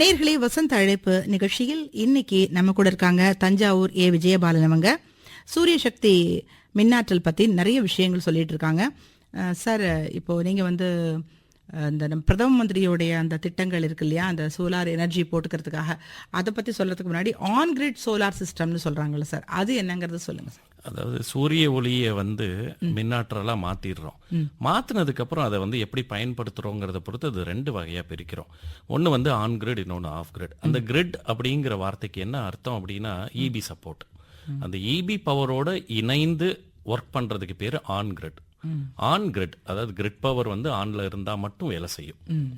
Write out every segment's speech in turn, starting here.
நேர்களே வசந்த அழைப்பு நிகழ்ச்சியில் இன்னைக்கு நம்ம கூட இருக்காங்க தஞ்சாவூர் ஏ. விஜயபாலன் அவங்க. சூரிய சக்தி மின்னாற்றல் பத்தி நிறைய விஷயங்கள் சொல்லிட்டு இருக்காங்க. சார் இப்போ நீங்க வந்து இந்த நம்ம பிரதம மந்திரியோடைய அந்த திட்டங்கள் இருக்கு இல்லையா? அந்த சோலார் எனர்ஜி போட்டுக்கிறதுக்காக. அதை பத்தி சொல்றதுக்கு முன்னாடி ஆன் கிரிட் சோலார் சிஸ்டம்னு சொல்றாங்கல்ல சார் அது என்னங்கிறத சொல்லுங்க சார். அதாவது சூரிய ஒளியை வந்து மின்னாற்றலா மாத்திடுறோம். மாத்தினதுக்கு அப்புறம் அதை வந்து எப்படி பயன்படுத்துறோங்கிறத பொறுத்து அது ரெண்டு வகையா பிரிக்கிறோம். ஒன்னு வந்து ஆன் கிரிட் இன்னொன்னு ஆஃப் கிரிட் அந்த கிரிட் அப்படிங்கிற வார்த்தைக்கு என்ன அர்த்தம் அப்படின்னா இபி சப்போர்ட் அந்த இபி பவரோட இணைந்து ஒர்க் பண்றதுக்கு பேரு ஆன் கிரிட் ஆன் கிரிட் அதாவது கிரிட் பவர் வந்து ஆன்ல இருந்தா மட்டும் வேலை செய்யும்.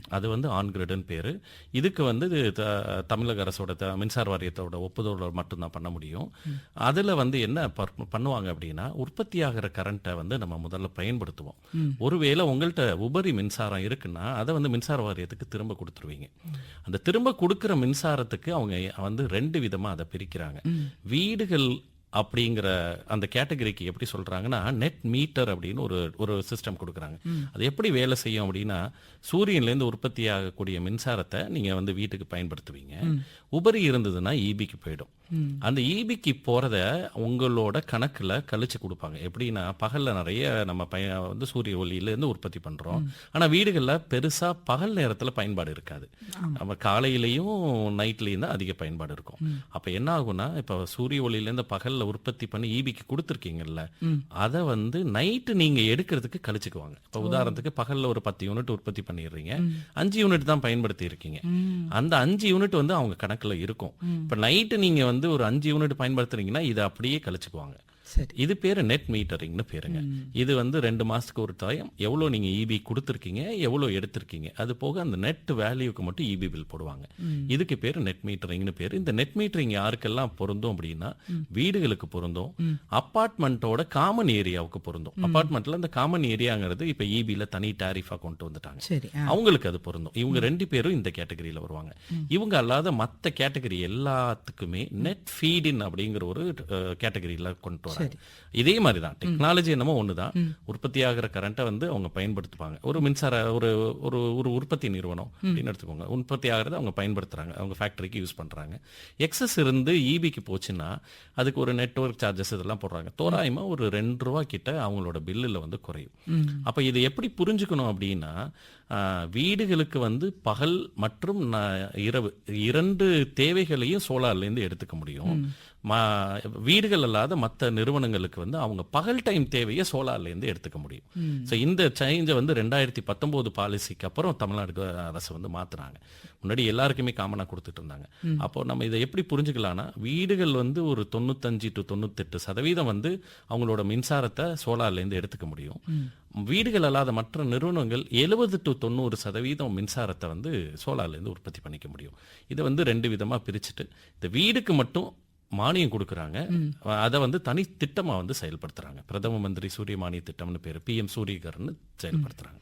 அது வந்து ஆன் கிரிட்னு பேரு. இதுக்கு வந்து இது த- தமிழக அரசோட த- மின்சார வாரியத்தோட ஒப்புதலோட மட்டும்தான் பண்ண முடியும். அதுல வந்து என்ன பர்- பண்ணுவாங்க அப்படின்னா உற்பத்தியாகிற கரண்ட்டை வந்து நம்ம முதல்ல பயன்படுத்துவோம். ஒருவேளை உங்கள்கிட்ட உபரி மின்சாரம் இருக்குன்னா அதை வந்து மின்சார வாரியத்துக்கு திரும்ப கொடுத்துருவீங்க. அந்த திரும்ப கொடுக்குற மின்சாரத்துக்கு அவங்க வந்து ரெண்டு விதமா அதை பிரிக்கிறாங்க. வீடுகள் அப்படிங்கிற அந்த கேட்டகரிக்கு எப்படி சொல்றாங்கன்னா நெட் மீட்டர் அப்படின்னு ஒரு ஒரு சிஸ்டம் கொடுக்குறாங்க. அது எப்படி வேலை செய்யும் அப்படின்னா சூரியன்லேருந்து உற்பத்தி ஆகக்கூடிய மின்சாரத்தை நீங்க வந்து வீட்டுக்கு பயன்படுத்துவீங்க. உபரி இருந்ததுன்னா ஈபிக்கு போயிடும். அந்த ஈபிக்கு போறத உங்களோட கணக்குல கழிச்சு கொடுப்பாங்க. எப்படின்னா பகல்ல நிறைய நம்ம பய வந்து சூரிய ஒளியிலேருந்து உற்பத்தி பண்றோம். ஆனா வீடுகள்ல பெருசா பகல் நேரத்துல பயன்பாடு இருக்காது. நம்ம காலையிலயும் நைட்லயும் தான் அதிக பயன்பாடு இருக்கும். அப்ப என்ன ஆகும்னா இப்ப சூரிய ஒளியிலேருந்து பகல்ல உற்பத்தி பண்ணி ஈபிக்கு கொடுத்துருக்கீங்கல்ல அதை வந்து நைட்டு நீங்க எடுக்கிறதுக்கு கழிச்சுக்குவாங்க. இப்ப உதாரணத்துக்கு பகல்ல ஒரு பத்து யூனிட் உற்பத்தி பண்ணிடுறீங்க. அஞ்சு யூனிட் தான் பயன்படுத்தி இருக்கீங்க அந்த அஞ்சு யூனிட் வந்து அவங்க கணக்குல இருக்கும். இப்ப நைட்டு நீங்க வந்து ஒரு அஞ்சு யூனிட் பயன்படுத்துறீங்கன்னா இதை அப்படியே கழிச்சுக்குவாங்க. சரி. இது பேரு நெட் மீட்டரிங்னு பேருங்க. இது வந்து ரெண்டு மாசத்துக்கு ஒரு டைம் எவ்வளவு நீங்க இபி கொடுத்துருக்கீங்க எவ்வளவு எடுத்திருக்கீங்க. அது போக அந்த நெட் வேல்யூக்கு மட்டும் இபி பில் போடுவாங்க. இதுக்கு பேரு நெட் மீட்டரிங்னு பேரு. இந்த நெட் மீட்டரிங் யாருக்கெல்லாம் பொருந்தும் அப்படின்னா வீடுகளுக்கு பொருந்தும் அப்பார்ட்மெண்ட்டோட காமன் ஏரியாவுக்கு பொருந்தும். அப்பார்ட்மெண்ட்ல இந்த காமன் ஏரியாங்கிறது இப்ப இபில தனி டாரிஃபா கொண்டு வந்துட்டாங்க. சரி. அவங்களுக்கு அது பொருந்தும். இவங்க ரெண்டு பேரும் இந்த கேட்டகரியில வருவாங்க. இவங்க அல்லாத மத்த கேட்டகரி எல்லாத்துக்குமே நெட் ஃபீடின் அப்படிங்கிற ஒரு கேட்டகரியில கொண்டு வராங்க. இதே மாதிரி தான் டெக்னாலஜி என்னமோ ஒண்ணுதான். உற்பத்தி ஆகிற கரண்ட்டை வந்து அவங்க பயன்படுத்துவாங்க. ஒரு மின்சார ஒரு ஒரு ஒரு உற்பத்தி நிறுவனம் அப்படின்னு எடுத்துக்கோங்க. உற்பத்தி ஆகிறத அவங்க பயன்படுத்துறாங்க. அவங்க ஃபேக்டரிக்கு யூஸ் பண்றாங்க. எக்ஸஸ் இருந்து ஈபிக்கு போச்சுன்னா அதுக்கு ஒரு நெட்வொர்க் சார்ஜஸ் இதெல்லாம் போடுறாங்க. தோராயமா ஒரு ரெண்டு ரூபா கிட்ட அவங்களோட பில்லுல வந்து குறையும். அப்ப இதை எப்படி புரிஞ்சுக்கணும் அப்படின்னா வீடுகளுக்கு வந்து பகல் மற்றும் இரவு இரண்டு தேவைகளையும் சோலார்ல இருந்து எடுத்துக்க முடியும். வீடுகள் அல்லாத மற்ற நிறுவனங்களுக்கு வந்து அவங்க பகல் டைம் தேவையை சோலார்ல இருந்து எடுத்துக்க முடியும். ஸோ இந்த சேஞ்சை வந்து ரெண்டாயிரத்தி பத்தொன்பது பாலிசிக்கு அப்புறம் தமிழ்நாடு அரசு வந்து மாத்துறாங்க முன்னாடி எல்லாருக்குமே காமனா கொடுத்துட்டு இருந்தாங்க. அப்போ நம்ம இதை எப்படி புரிஞ்சுக்கலாம்னா வீடுகள் வந்து ஒரு தொண்ணூத்தஞ்சு டு தொண்ணூத்தெட்டு சதவீதம் வந்து அவங்களோட மின்சாரத்தை சோலார்ல இருந்து எடுத்துக்க முடியும். வீடுகள் அல்லாத மற்ற நிறுவனங்கள் எழுபது டு தொண்ணூறு சதவீதம் மின்சாரத்தை வந்து சோலார்ல இருந்து உற்பத்தி பண்ணிக்க முடியும். இதை வந்து ரெண்டு விதமா பிரிச்சுட்டு இந்த வீடுக்கு மட்டும் மானியம் கொடுக்குறாங்க. அதை வந்து தனி திட்டமா வந்து செயல்படுத்துறாங்க. பிரதம மந்திரி சூரிய மானிய திட்டம்னு பேரு. பிஎம் சூரியகர்னு செயல்படுத்துறாங்க.